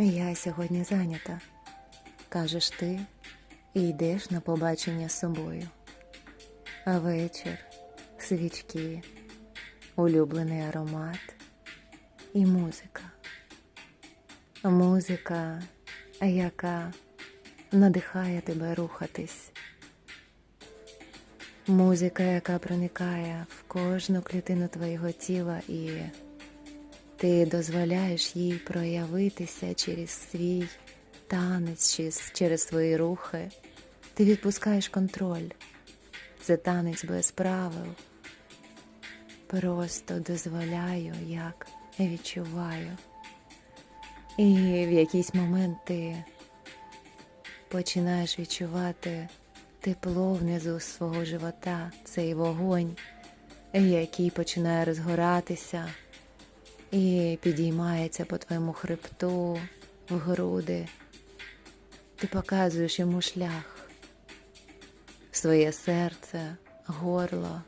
Я сьогодні зайнята, кажеш ти, і йдеш на побачення з собою. А вечір, свічки, улюблений аромат і музика. Музика, яка надихає тебе рухатись. Музика, яка проникає в кожну клітину твого тіла і ти дозволяєш їй проявитися через свій танець, через- через свої рухи. Ти відпускаєш контроль. Це танець без правил. Просто дозволяю, як відчуваю. І в якийсь момент ти починаєш відчувати тепло внизу свого живота, цей вогонь, який починає розгоратися і підіймається по твоєму хребту, в груди. Ти показуєш йому шлях, своє серце, горло.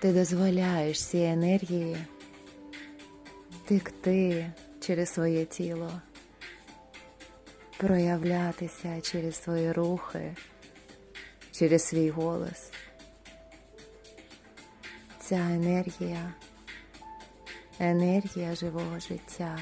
Ти дозволяєш цій енергії текти через своє тіло, проявлятися через свої рухи, через свій голос. Ця енергія енергія живого життя.